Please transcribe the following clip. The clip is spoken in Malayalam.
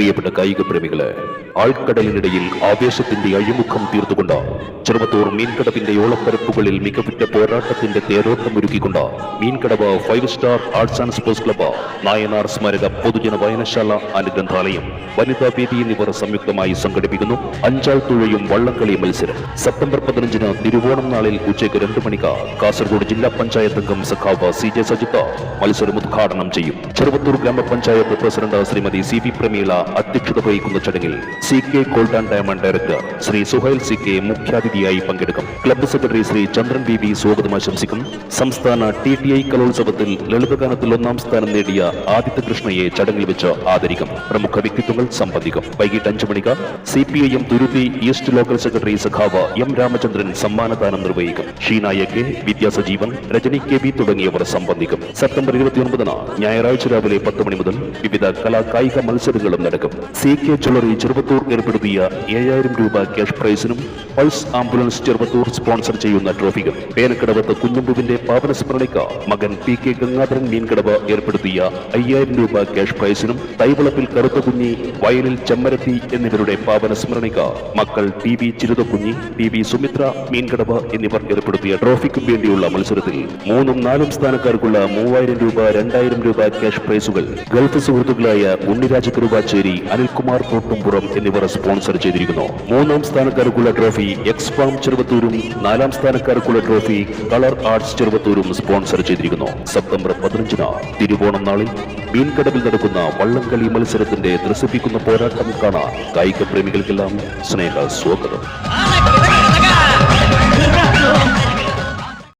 പ്രിയപ്പെട്ട കായിക പ്രേമികളെ ആൾക്കടലിനിടയിൽ ആവേശത്തിന്റെ അഴിമുഖം തീർത്തുകൊണ്ട് ചെറുവത്തൂർ മീൻകടവിന്റെ ഓളപ്പരപ്പുകളിൽ മികവുറ്റ പോരാട്ടത്തിന്റെ തേരോട്ടം ഒരുക്കിക്കൊണ്ട് Meenkadavu five star arts and sports club Nayanar സ്മാരക പൊതുജന വായനശാല ആൻഡ് ഗ്രന്ഥാലയം വനിതാ വേദി എന്നിവർ സംയുക്തമായി സംഘടിപ്പിക്കുന്നു. അഞ്ചാൾ തുഴയും വള്ളംകളി മത്സരം. സെപ്റ്റംബർ പതിനഞ്ചിന് തിരുവോണം നാളിൽ ഉച്ചയ്ക്ക് രണ്ട് മണിക്ക് കാസർഗോഡ് ജില്ലാ പഞ്ചായത്ത് അംഗം സഖാവ് സി ജെ സജിത്ത് മത്സരം ഉദ്ഘാടനം ചെയ്യും. ചെറുവത്തൂർ ഗ്രാമപഞ്ചായത്ത് president Srimathi C V Prameela അധ്യക്ഷത വഹിക്കുന്ന ചടങ്ങിൽ C K gold and diamond director Shri Suhail C K മുഖ്യാതിഥിയായി പങ്കെടുക്കും. Club secretary Shri Chandran B B സ്വാഗതം ആശംസിക്കും. സംസ്ഥാന ടി ടി ഐ കലോത്സവത്തിൽ ലളിതഗാനത്തിൽ ഒന്നാം സ്ഥാനം നേടിയ ആദിത്യ കൃഷ്ണയെ ചടങ്ങിൽ വെച്ച് ആദരിക്കും. പ്രമുഖ വ്യക്തിത്വങ്ങൾ സംബന്ധിക്കും. വൈകിട്ട് അഞ്ചു മണിക്ക് C P I M Thuruthi east local secretary സഖാവ് എം രാമചന്ദ്രൻ സമ്മാനദാനം നിർവഹിക്കും. Sheena A K Vidyasajeevan Rajani K B തുടങ്ങിയവർ സംബന്ധിക്കും. സെപ്റ്റംബർ ഇരുപത്തിയൊൻപതിന് ഞായറാഴ്ച രാവിലെ പത്ത് മണി മുതൽ വിവിധ കലാ കായിക മത്സരങ്ങളും നടക്കും. സി കെ ജ്വല്ലറി ചെറുപ്പത്തൂർ ഏർപ്പെടുത്തിയ ഏഴായിരം രൂപ ക്യാഷ് പ്രൈസിനും പൾസ് ആംബുലൻസ് ചെറുപ്പത്തൂർ സ്പോൺസർ ചെയ്യുന്ന ട്രോഫികൾ പേനക്കടവത്ത് കുഞ്ഞമ്പുവിന്റെ പാവന സ്മരണിക്ക മകൻ പി കെ ഗംഗാധരൻ മീൻകടവ് ഏർപ്പെടുത്തിയ അയ്യായിരം രൂപ ക്യാഷ് പ്രൈസിനും തൈവളപ്പിൽ കറുത്ത കുഞ്ഞി വയലിൽ ചെമ്മരത്തി എന്നിവരുടെ പാവന സ്മരണിക മക്കൾ T V Chiruthakunhi T V Sumithra Meenkadavu എന്നിവർ ഏർപ്പെടുത്തിയ ട്രോഫിക്കും വേണ്ടിയുള്ള മത്സരത്തിൽ മൂന്നും നാലും സ്ഥാനക്കാർക്കുള്ള മൂവായിരം രൂപ രണ്ടായിരം രൂപ ക്യാഷ് പ്രൈസുകൾ ഗൾഫ് സുഹൃത്തുക്കളായ ഉണ്ണിരാജ കരുവാച്ചേരി അനിൽകുമാർ തോട്ടുംപുറം എന്നിവർ സ്പോൺസർ ചെയ്തിരിക്കുന്നു. മൂന്നാം സ്ഥാനക്കാർക്കുള്ള ട്രോഫി എക്സ്ഫാം ചെറുവത്തൂരും നാലാം സ്ഥാനക്കാർക്കുള്ള ട്രോഫി കളർ ആർട്സ് ചെറുവത്തൂരും സ്പോൺസർ ചെയ്തിരിക്കുന്നു. സെപ്റ്റംബർ പതിനഞ്ചിന് തിരുവോണം നാളിൽ മീൻകടവിൽ നടക്കുന്ന വള്ളംകളി മത്സരത്തിന്റെ ത്രസിപ്പിക്കുന്ന പോരാട്ടം കാണാൻ കായിക പ്രേമികൾക്കെല്ലാം സ്നേഹ സ്വാഗതം.